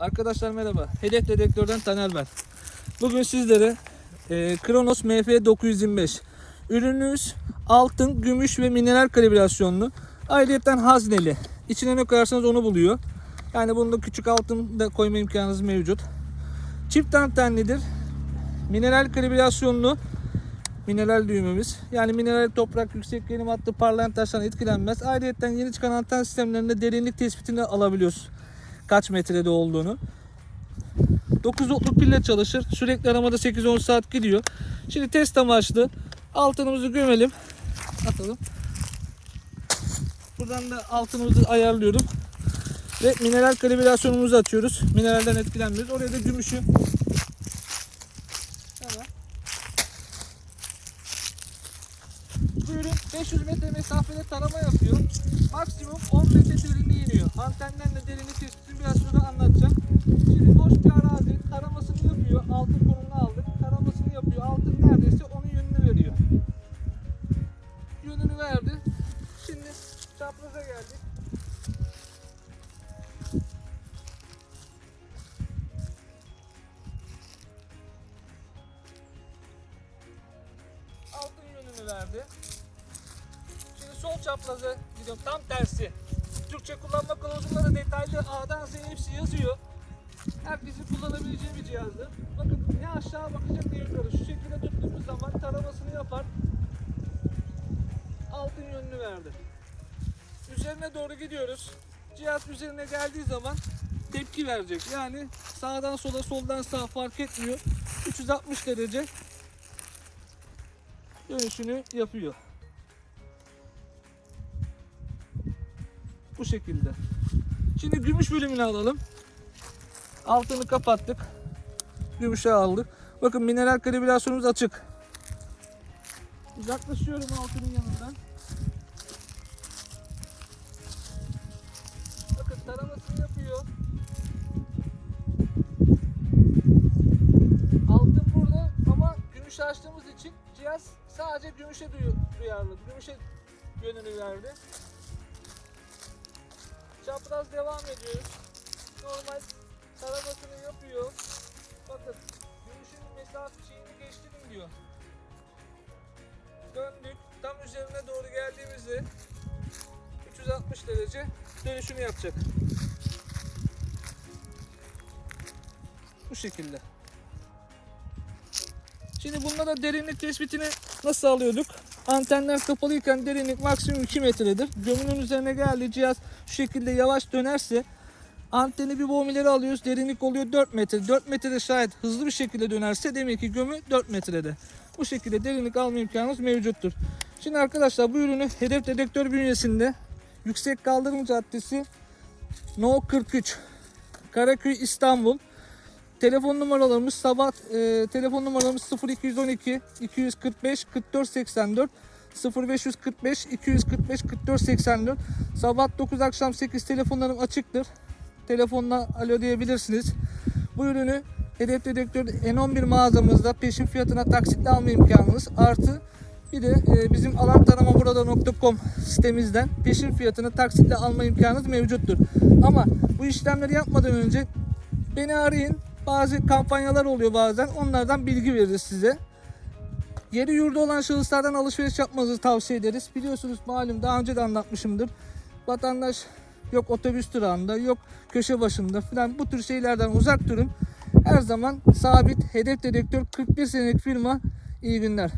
Arkadaşlar merhaba. Hedef Dedektör'den Taner ben. Bugün sizlere e, Kronos MF925 ürünümüz altın, gümüş ve mineral kalibrasyonlu. Ayrıca hazneli. İçine ne koyarsanız onu buluyor. Yani bunda küçük altın da koyma imkanınız mevcut. Çift antenlidir. Mineral kalibrasyonlu mineral düğmemiz. Yani mineral toprak, yüksek gerilim hattı, parlayan taştan etkilenmez. Ayrıca yeni çıkan anten sistemlerinde derinlik tespitini alabiliyoruz. Kaç metrede olduğunu. 9 voltluk pille çalışır. Sürekli aramada 8-10 saat gidiyor. Şimdi test amaçlı altınımızı gömelim. Atalım. Buradan da altınımızı ayarlıyorum. Ve mineral kalibrasyonumuzu açıyoruz. Mineralden etkilenmiyoruz. Oraya da gümüşü 500 metre mesafede tarama yapıyor. Maksimum 10 metre derinliğe iniyor. Antenden de derinlik tespitini biraz sonra anlatacağım. Şimdi boş bir arazi taramasını yapıyor. Altın konumunu aldık. Taramasını yapıyor. Altın neredeyse onun yönünü veriyor. Yönünü verdi. Şimdi çapraza geldik. Altın yönünü verdi. Sol çapraza gidiyorum. Tam tersi. Türkçe kullanma kılavuzunda da detaylı A'dan Z'ye hepsi yazıyor. Herkesin kullanabileceği bir cihazdır. Bakın ne aşağı bakacak ne yukarı. Şu şekilde tuttuğumuz zaman taramasını yapar. Altın yönünü verdi. Üzerine doğru gidiyoruz. Cihaz üzerine geldiği zaman tepki verecek. Yani sağdan sola soldan sağa fark etmiyor. 360 derece dönüşünü yapıyor. Bu şekilde. Şimdi gümüş bölümünü alalım. Altını kapattık. Gümüşe aldık. Bakın mineral kalibrasyonumuz açık. Uzaklaşıyorum altının yanından. Bakın taramasını yapıyor. Altın burada ama gümüş açtığımız için cihaz sadece gümüşe duyarlı. Gümüşe yönünü verdi. Çapraz devam ediyoruz. Normal taramasını yapıyor. Bakın gümüşün mesafe şeyini geçtirin diyor. Döndük. Tam üzerine doğru geldiğimizde 360 derece dönüşünü yapacak. Bu şekilde. Şimdi bunda da derinlik tespitini nasıl alıyorduk? Antenler kapalıyken derinlik maksimum 2 metredir. Gömünün üzerine geldi cihaz şu şekilde yavaş dönerse anteni bir boğum ileri alıyoruz. Derinlik oluyor 4 metre. 4 metrede şayet hızlı bir şekilde dönerse demek ki gömü 4 metrede. Bu şekilde derinlik alma imkanımız mevcuttur. Şimdi arkadaşlar bu ürünü hedef dedektör bünyesinde Yüksek Kaldırım Caddesi No 43 Karaköy İstanbul Telefon numaralarımız sabah e, telefon numaramız 0212 245 44 84 0545 245 44 84 sabah 9 akşam 8 telefonlarım açıktır. Telefonla alo diyebilirsiniz. Bu ürünü Hedef Dedektör N11 mağazamızda peşin fiyatına taksitle alma imkanınız artı bir de e, bizim alantaramaburada.com sitemizden peşin fiyatını taksitle alma imkanınız mevcuttur. Ama bu işlemleri yapmadan önce beni arayın. Bazı kampanyalar oluyor bazen. Onlardan bilgi veririz size. Yeri yurdu olan şahıslardan alışveriş yapmanızı tavsiye ederiz. Biliyorsunuz malum daha önce de anlatmışımdır. Vatandaş yok otobüs durağında, yok köşe başında falan bu tür şeylerden uzak durun. Her zaman sabit hedef dedektör 41 senelik firma. İyi günler.